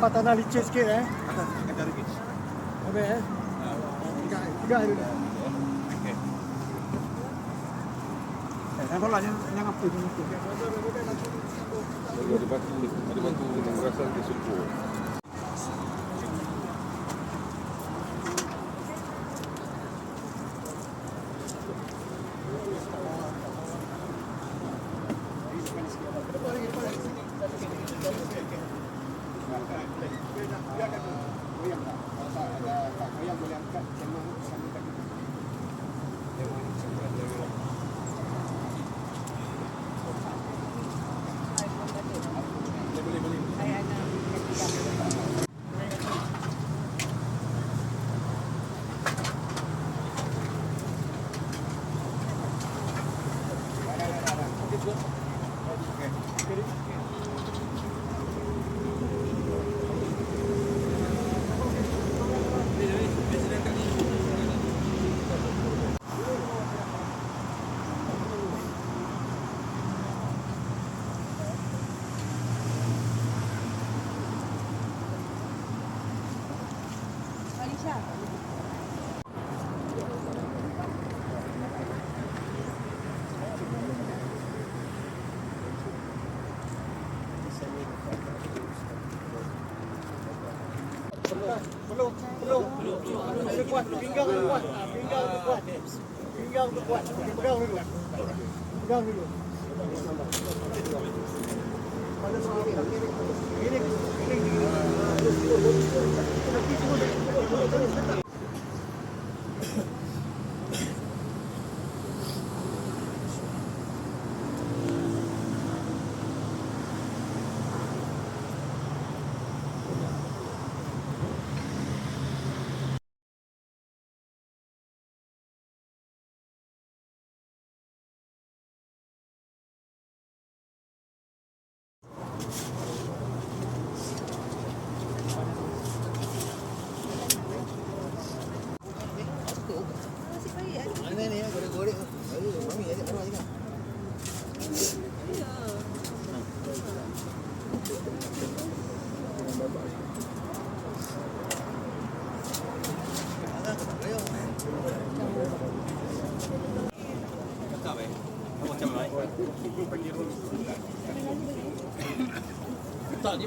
Dapat tanah licin sikit eh. Eh. Tiga, tiga hari dah. Eh, nampak lah yang yang apa tu? Ada batu, ada batu pemerasan ke sulfur. Belum, belum. Belum kuat, pinggang tu kuat. Pinggang tu kuat. Pinggang tu kuat. Pegang dulu. Pegang dulu. Ini, ini, ini. Tak, di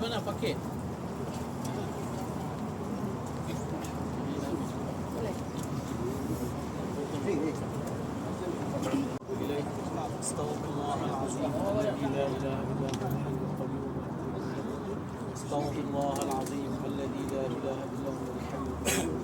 mana paket? استغفر الله العظيم لا اله الا هو الحي القيوم استغفر الله العظيم لا اله الا هو الحي القيوم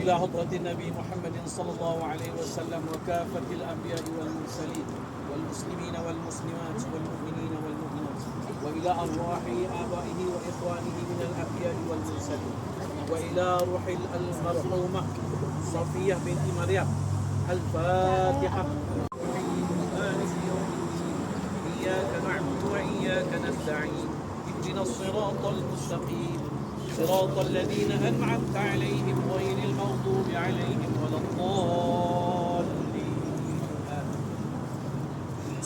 إلى حضرة النبي محمد صلى الله عليه وسلم وكافة الأنبياء والمرسلين والمسلمين والمسلمات والمؤمنين والمؤمنات وإلى أرواح آبائه وإخوانه من الأنبياء والمرسلين وإلى روح المرحومة صفية بنت مريم الفاتحة. إياك نعبد وإياك نستعين. اهدنا الصراط المستقيم. صراط الذين أنعمت عليهم غير المغضوب عليهم ولا الضالين.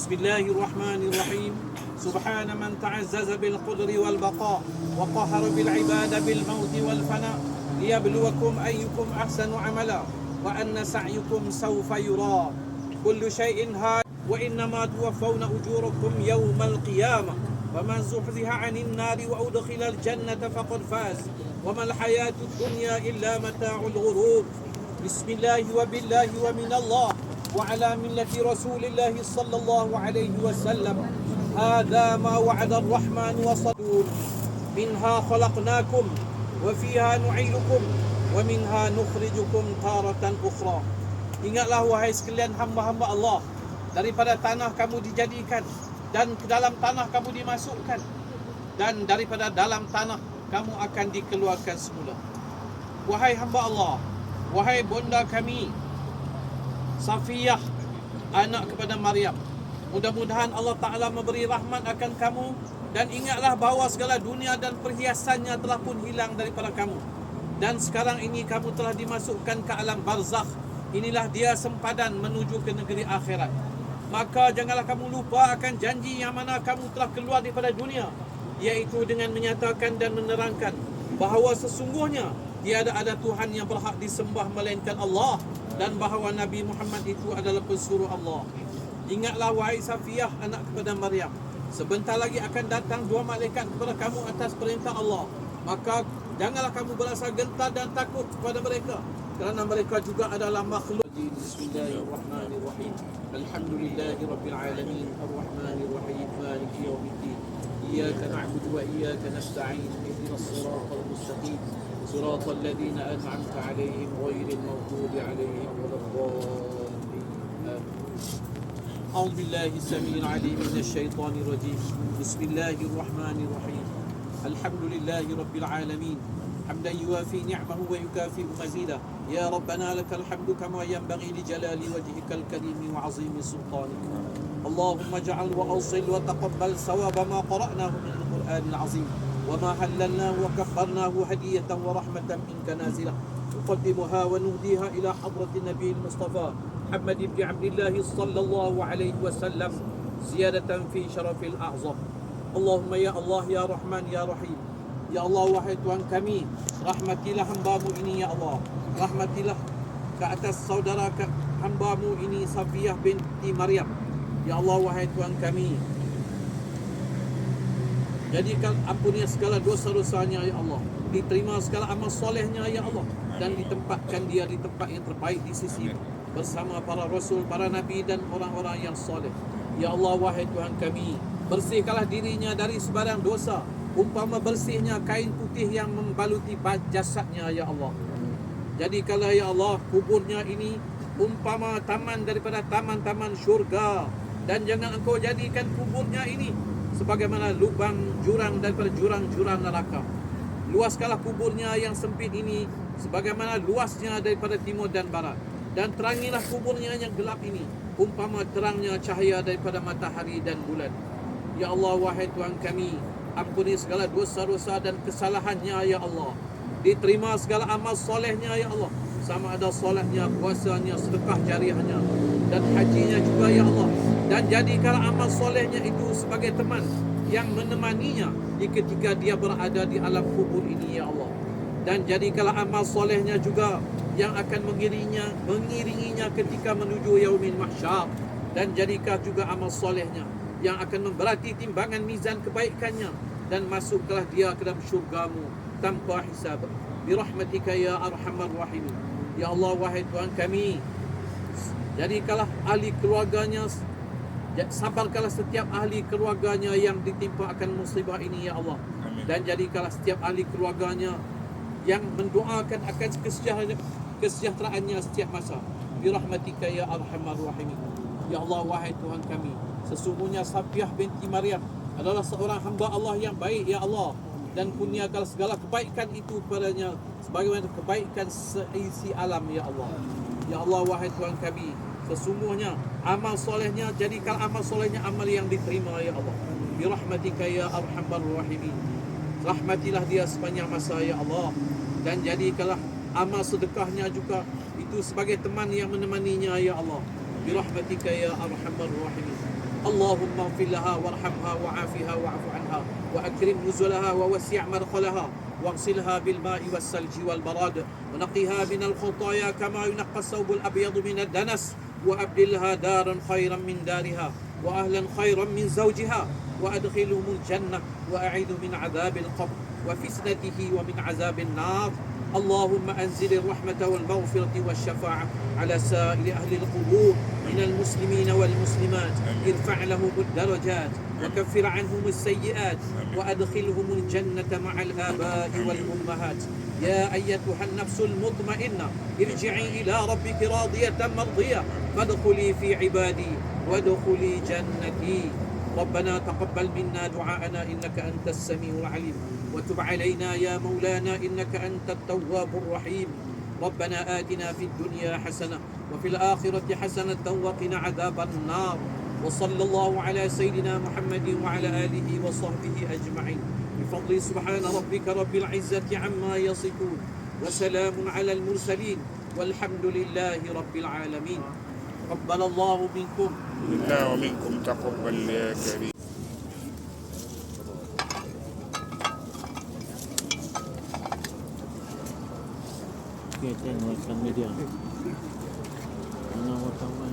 بسم الله الرحمن الرحيم. سبحان من تعزز بالقدر والبقاء وقهر بالعباد بالموت والفناء. ليبلوكم أيكم أحسن عملا وأن سعيكم سوف يرى. كل شيء هاد وإنما توفون أجوركم يوم القيامة. ومن زحزح عن النار وأدخل الجنة فقد فاز. وما الحياة الدنيا إلا متاع الغرور. بسم الله وبالله ومن الله. وعلى ملة رسول الله صلى الله عليه وسلم هذا ما وعد الرحمن وصدور منها خلقناكم وفيها نعيدكم ومنها نخرجكم تارة أخرى Ingatlah wahai sekalian hamba-hamba Allah Daripada tanah kamu dijadikan Dan ke dalam tanah kamu dimasukkan Dan daripada dalam tanah kamu akan dikeluarkan semula Wahai hamba Allah Wahai bonda kami Safiyah Anak kepada Maryam. Mudah-mudahan Allah Ta'ala memberi rahmat akan kamu Dan ingatlah bahawa segala dunia dan perhiasannya telah pun hilang daripada kamu. Dan sekarang ini kamu telah dimasukkan ke alam barzakh. Inilah dia sempadan menuju ke negeri akhirat. Maka janganlah kamu lupa akan janji yang mana kamu telah keluar daripada dunia iaitu dengan menyatakan dan menerangkan bahawa sesungguhnya tiada ada Tuhan yang berhak disembah melainkan Allah dan bahawa Nabi Muhammad itu adalah pesuruh Allah. Ingatlah wahai Safiyah anak kepada Maryam. Sebentar lagi akan datang dua malaikat kepada kamu atas perintah Allah. Maka janganlah kamu berasa gentar dan takut kepada mereka kerana mereka juga adalah makhluk. Bismillahirrahmanirrahim. Alhamdulillahirabbil alamin. Arrahmanirrahim. Maliki yaumiddin. Na'budu wa iyyaka nasta'in. Ihdinas siratal mustaqim. صراط الذين أنعمت عليهم غير المغضوب عليهم ولا الضالين. أعوذ بالله السميع العليم من الشيطان الرجيم بسم الله الرحمن الرحيم الحمد لله رب العالمين حمدا يوافي نعمه ويكافئ مزيدا يا ربنا لك الحمد كما ينبغي لجلال وجهك الكريم وعظيم سلطانك اللهم اجعل وأوصل وتقبل ثواب ما قرأناه من القرآن العظيم وما حللناه وكبرناه هدية ورحمة منك نازلة. نقدمها ونهديها إلى حضرة النبي المصطفى محمد بن عبد الله صلى الله عليه وسلم زيادة في شرف الأعظم. اللهم يا الله يا رحمن يا رحيم. Ya Allah wahai Tuhan kami Rahmatilah hambamu ini ya Allah Rahmatilah ke atas saudara ke hambamu ini Safiyah binti Maryam Ya Allah wahai Tuhan kami. Jadikan ampunilah segala dosa-dosanya ya Allah. Diterima segala amal solehnya ya Allah. Dan ditempatkan dia di tempat yang terbaik di sisi Bersama para rasul, para nabi dan orang-orang yang soleh. Ya Allah wahai Tuhan kami Bersihkanlah dirinya dari sebarang dosa. Umpama bersihnya kain putih yang membaluti jasadnya ya Allah. Jadikanlah ya Allah kuburnya ini Umpama taman daripada taman-taman syurga Dan jangan engkau jadikan kuburnya ini sebagaimana lubang jurang daripada jurang-jurang neraka. Luaskanlah kuburnya yang sempit ini sebagaimana luasnya daripada timur dan barat. Dan terangilah kuburnya yang gelap ini umpama terangnya cahaya daripada matahari dan bulan. Ya Allah wahai Tuhan kami, ampuni segala dosa-dosa dan kesalahannya ya Allah. Diterima segala amal solehnya ya Allah. Sama ada solatnya, puasanya, sedekah jariahnya dan hajinya juga ya Allah dan jadikan amal solehnya itu sebagai teman yang menemaninya di ketika dia berada di alam kubur ini ya Allah. Dan jadikanlah amal solehnya juga yang akan mengiringinya mengiringinya ketika menuju yaumil mahsyar. Dan jadikan juga amal solehnya yang akan memberati timbangan mizan kebaikannya dan masuklah dia ke dalam syurgamu tanpa hisab. Birahmatika ya arhamar rahimin. Ya Allah wahai Tuhan kami. Jadikanlah ahli keluarganya Ya, sabarkanlah setiap ahli keluarganya yang ditimpa akan musibah ini ya Allah. Dan jadikanlah setiap ahli keluarganya yang mendoakan akan kesejahteraan kesejahteraannya setiap masa. Bi rahmatika ya arhamar rahimin. Ya Allah wahai Tuhan kami sesungguhnya Safiyah binti Maryam adalah seorang hamba Allah yang baik ya Allah. Dan kurniakanlah segala kebaikan itu padanya sebagaimana kebaikan seisi alam ya Allah. Ya Allah wahai Tuhan kami Sesungguhnya amal solehnya jadikan amal solehnya amal yang diterima ya Allah. Bi rahmatika ya arhamar rahimin. Rahmatilah dia sepanjang masa ya Allah dan jadikanlah amal sedekahnya juga itu sebagai teman yang menemaninya ya Allah. Bi rahmatika ya arhamar rahimin. Allahumma ighfir laha warhamha wa'afiha wa'fu anha wa akrim nuzulaha wa wasi' madkhalaha واغسلها بالماء والثلج والبراد ونقها من الخطايا كما ينقى الثوب الابيض من الدنس وأبدلها دارا خيرا من دارها وأهلا خيرا من زوجها وأدخلهم الجنة وأعيذ من عذاب القبر وفتنته ومن عذاب النار. اللهم أنزل الرحمة والمغفرة والشفاعة على سائر أهل القبور من المسلمين والمسلمات. ارفع لهم الدرجات وكفر عنهم السيئات وأدخلهم الجنة مع الآباء والأمهات. يا أيتها النفس المطمئنة ارجعي إلى ربك راضية مرضية. فادخلي في عبادي وادخلي جنتي. ربنا تقبل منا دعاءنا إنك أنت السميع العليم. وتب علينا يا مولانا إنك أنت التواب الرحيم. ربنا آتنا في الدنيا حسنة وفي الآخرة حسنة وقنا عذاب النار. وصلى الله على سيدنا محمد وعلى آله وصحبه أجمعين. بفضل سبحان ربك رب العزة عما يصفون وسلام على المرسلين والحمد لله رب العالمين تقبل الله منكم منا ومنكم تقبل يا كريم Okay, tengok Media. Mana wartawan?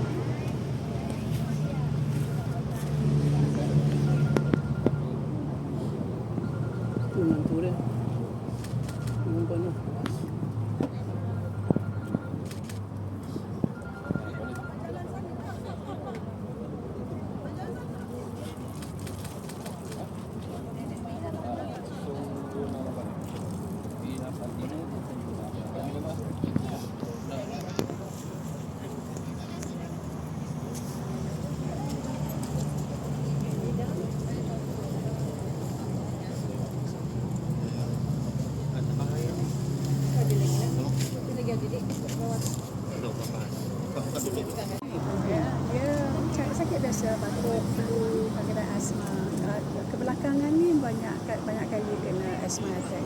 Ya, dia macam sakit biasa, batuk, flu, kadang-kadang asma. Ah, Kebelakangan ni banyak banyak kali kena asma attack.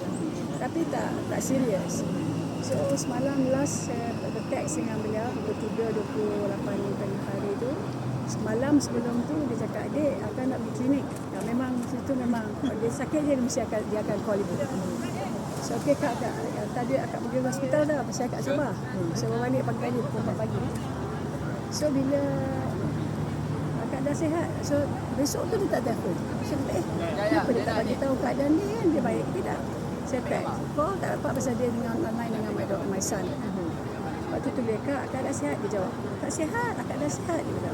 Tapi tak tak serius. So semalam last saya berteks dengan beliau pukul 3 28 tengah hari tu. Semalam sebelum tu dia cakap adik akan nak pergi klinik. Ya, memang situ memang dia sakit dia mesti akan dia akan call ibu. So okey kak, kak tadi akak pergi ke hospital dah pasal akak Sabah. So balik pagi ni pukul 4 pagi. So bila akak dah sihat, so besok tu dia tak telefon. Saya kata, eh, kenapa dia tak bagi tahu keadaan dia kan? Dia baik tidak? Saya text, call tak dapat pasal dia dengan online dengan my, dog, my son. Lepas tu tulis, kak, akak dah sihat? Dia jawab, tak sihat, akak dah sihat. Dia kata,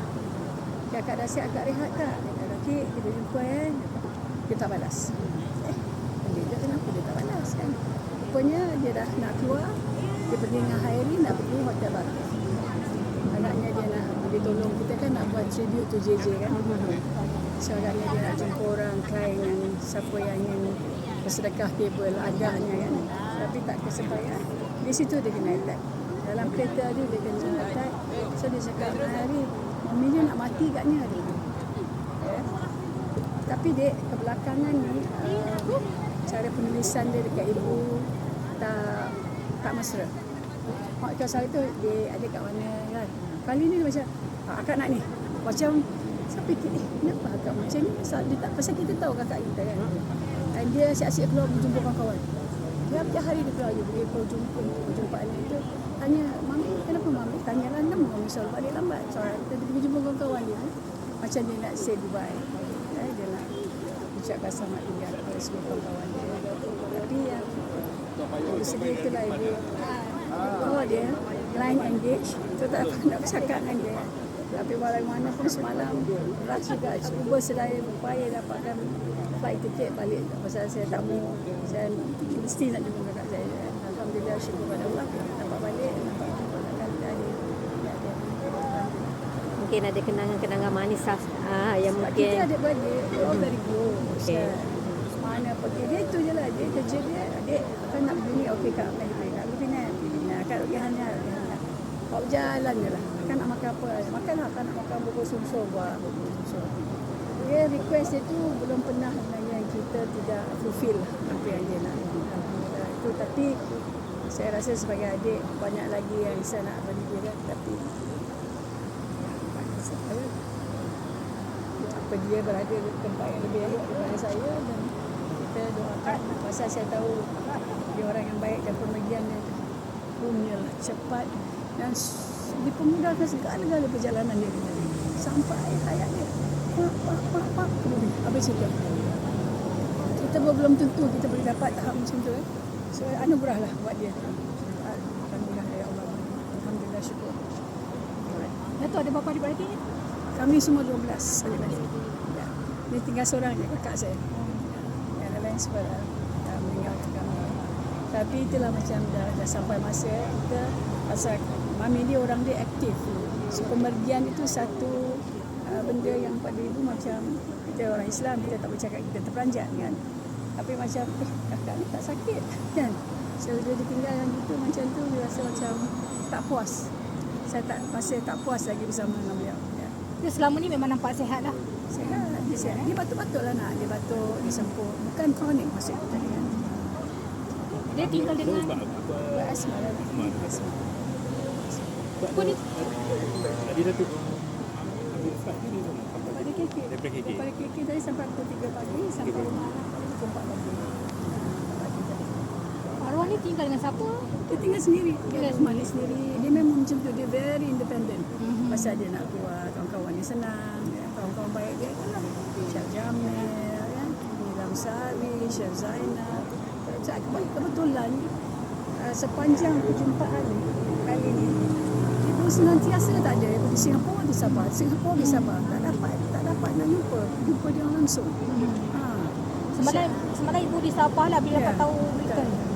ya, akak dah sihat, akak rehat tak? Dia kata, okey, kita jumpa eh. Dia tak balas. Eh, dia, dia kenapa dia tak balas kan? Rupanya dia dah nak keluar, dia pergi dengan Hairi nak pergi hotel baru agaknya dia nak dia tolong kita kan nak buat tribute to JJ kan so agaknya dia nak jumpa orang klien yang siapa yang ingin bersedekah table agaknya kan tapi tak kesepayan di situ dia kena attack dalam kereta dia dia kena attack so dia cakap hari mami dia nak mati katnya dia ya. tapi dek kebelakangan ni uh, cara penulisan dia dekat ibu tak tak mesra Mak kau sehari tu dia ada kat mana kan. Kali ni dia macam ah, akak nak ni. Macam saya fikir eh kenapa akak macam ni? Pasal, dia tak, pasal kita tahu kakak kita kan. Dan dia asyik-asyik keluar berjumpa kawan-kawan. Dia tiap hari dia keluar je pergi jumpa perjumpaan itu. Tanya, Mami kenapa Mami? Tanya lah Mami selalu balik lambat. So, dia pergi jumpa kawan-kawan dia. Macam dia nak say goodbye. Eh, dia nak ucapkan selamat tinggal kepada semua kawan-kawan dia. Tapi yang sedih itulah ibu oh dia line engage tu tak apa nak bercakap dengan dia tapi walaupun semalam rush juga cuba sedaya berupaya dapatkan flight ticket balik pasal saya tak mau saya mesti nak jumpa kakak saya Alhamdulillah syukur pada Allah dapat balik dapat jumpa kakak tadi mungkin ada kenangan-kenangan manis lah, ah, yang Sebab mungkin kita adik-beradik, all very close. Okay. Mana pergi, dia tu je lah. Dia kerja dia, adik kan nak begini, okey kak, pergi pergi kak. Pergi nak, kak pergi hanya. Kau berjalan je lah. Kan nak makan apa? Makan lah, kan nak makan bubur sumsum, buat bubur sumsum. Dia request dia tu belum pernah sebenarnya kita tidak fulfill apa yang dia nak. Alhamdulillah. Itu tapi saya rasa sebagai adik banyak lagi yang bisa nak bagi dia kan. Tapi saya apa dia berada di tempat yang lebih elok daripada saya dan kita doakan pasal saya tahu dia orang yang baik dan pemergian dia punyalah cepat dan dipermudahkan segala-gala perjalanan dia sampai hayat dia pak pak pak pak habis itu kita belum tentu kita boleh dapat tahap macam tu eh. So anugerah lah buat dia. Alhamdulillah ya Allah. Alhamdulillah syukur. Datuk ada berapa adik-beradik? Kami semua 12 adik-beradik. Ya. Dia tinggal seorang je kakak saya. Yang lain semua dah meninggalkan kami. Tapi itulah macam dah, dah sampai masa kita pasal mami dia orang dia aktif. So pemergian itu satu uh, benda yang pada ibu macam kita orang Islam kita tak bercakap kita terperanjat kan. Tapi macam eh kakak ni tak sakit kan. So dia ditinggal yang gitu macam tu dia rasa macam tak puas. Saya tak masih tak puas lagi bersama dengan beliau. Dia selama ni memang nampak sihat lah. Sihat, dia sihat. Dia batuk-batuk lah nak. Dia batuk, dia sempur. Bukan kronik maksud kita tadi kan. Dia tinggal dengan Asma lah. Asma. Pun ni Pada KK. Pada KK tadi sampai pukul 3 pagi sampai rumah pukul 4 pagi. arwah ni tinggal dengan siapa? Dia tinggal sendiri. Dia rumah dia sendiri. Dia memang macam tu. Dia very independent. Mhm. Pasal dia nak keluar. Dia senang. Ya. Kawan-kawan baik dia kan lah. Syaf Jamil. Ya. Nilam Sari. Syaf Zainal. Saya kebetulan uh, sepanjang perjumpaan kali ni ibu senantiasa tak ada ibu di Singapura di Sabah Singapura di Sabah tak dapat tak dapat nak jumpa jumpa dia langsung ha. Semalam, semalam ibu di Sabah lah bila Ya, dapat tahu berita betul.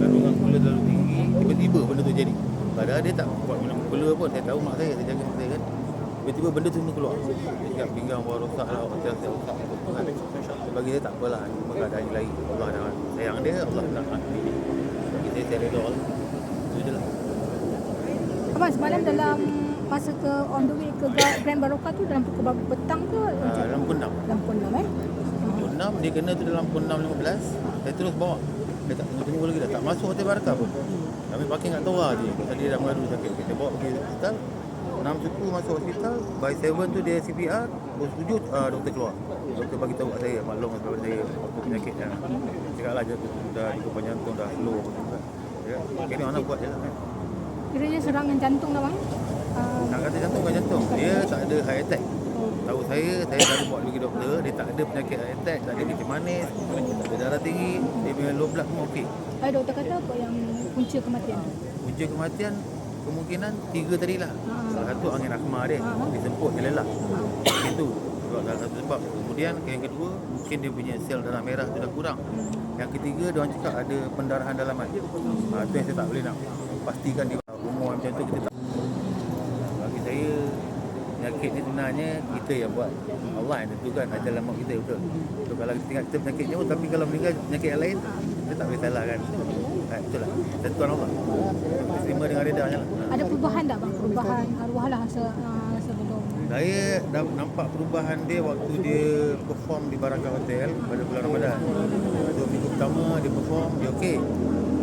Kandungan gula terlalu tinggi Tiba-tiba benda tu jadi. Padahal dia tak buat minum gula pun Saya tahu mak saya, saya jaga mak saya kan. Tiba-tiba benda tu semua keluar. Dia cakap pinggang bawah rosak lah Hotel saya rosak kan? Bagi saya tak apalah Ini Cuma keadaan yang lain Allah dah sayang dia Allah nak nak dia Bagi saya saya reda lah Itu je lah. Abang semalam dalam masa ke on the way ke Grand Barokah tu dalam pukul berapa? Petang ke? Macam Dalam pukul 6 dalam pukul 6 eh? Pukul 6 dia kena tu dalam pukul 6.15 Saya terus bawa Dia tak tunggu-tunggu lagi dah Tak masuk hotel Barakah pun. Kami parking kat Tora je. Pasal dia dah mengadu sakit Kita bawa pergi hospital. 6 suku masuk hospital. By 7 tu dia CPR Pukul 7 uh, doktor keluar. Doktor bagi tahu kat saya Maklum sebab saya Apa penyakit kan Cakap lah je Dah ikut jantung dah slow apa tu kan Ya, kini buat je lah kan. Kiranya serangan jantung lah bang. Uh, Nak kata jantung bukan jantung. Dia tak ada heart attack saya, saya dah buat pergi doktor Dia tak ada penyakit attack Tak ada kencing manis Tak ada darah tinggi Dia punya low blood semua okey. Eh, doktor kata apa yang punca kematian? Tu? Punca kematian Kemungkinan tiga tadi lah. Ha. Salah satu angin asma dia Ha. Dia dia lelak. Itu sebab salah satu sebab. Kemudian yang kedua Mungkin dia punya sel darah merah tu dah kurang. Yang ketiga dia orang cakap ada pendarahan dalaman. Ha, Itu yang saya tak boleh nak Pastikan di umur macam tu kita tak Penyakit ni sebenarnya kita yang buat Allah yang tentukan ajalan maut kita betul so, Kalau kita ingat kita penyakitnya oh, Tapi kalau meninggal penyakit yang lain Kita tak boleh salahkan ha, Betul lah Tentuan Allah Kita terima dengan redanya lah. Ada perubahan tak bang? Perubahan arwah lah se, uh, sebelum. Saya dah nampak perubahan dia waktu dia perform di Barakah Hotel pada bulan Ramadan. So minggu pertama dia perform, dia okey.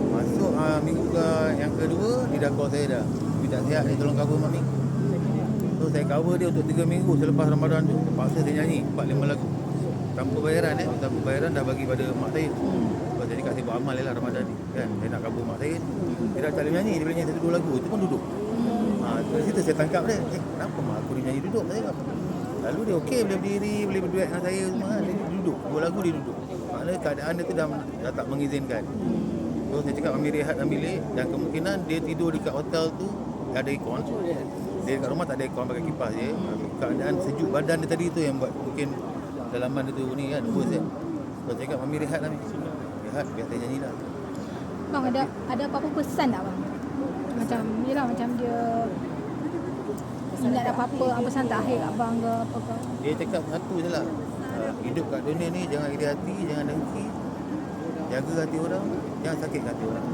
Masuk uh, minggu ke yang kedua, dia dah call saya dah. Dia tak sihat, dia tolong cover mami. So saya cover dia untuk 3 minggu selepas Ramadan tu. Terpaksa saya nyanyi 4-5 lagu. Tanpa bayaran eh, tanpa bayaran dah bagi pada mak saya. Sebab saya cakap saya buat amal lah Ramadan ni. Kan, saya nak cover mak saya. Dia dah tak boleh nyanyi, dia boleh nyanyi satu lagu. Itu pun duduk. Ha, dari situ saya tangkap dia. Eh, kenapa mak aku ni nyanyi duduk? Saya cakap. Lalu dia okey, boleh berdiri, boleh berduet dengan saya semua. kan. Dia duduk. Dua lagu dia duduk. Maknanya keadaan dia tu dah, dah tak mengizinkan. So saya cakap ambil rehat dalam bilik dan kemungkinan dia tidur dekat hotel tu ada aircon. Dia dekat rumah tak ada aircon pakai kipas je. Keadaan sejuk badan dia tadi tu yang buat mungkin dalaman dia tu ni kan worse kan. Saya cakap ambil rehat lah ni. Rehat biar saya nyanyi lah. Bang ada ada apa-apa pesan tak bang? Macam yelah macam dia ingat apa-apa apa pesan tak akhir kat abang ke apa ke? Dia cakap satu je lah uh, Hidup kat dunia ni jangan iri hati, jangan dengki Jaga hati orang, jangan sakit hati orang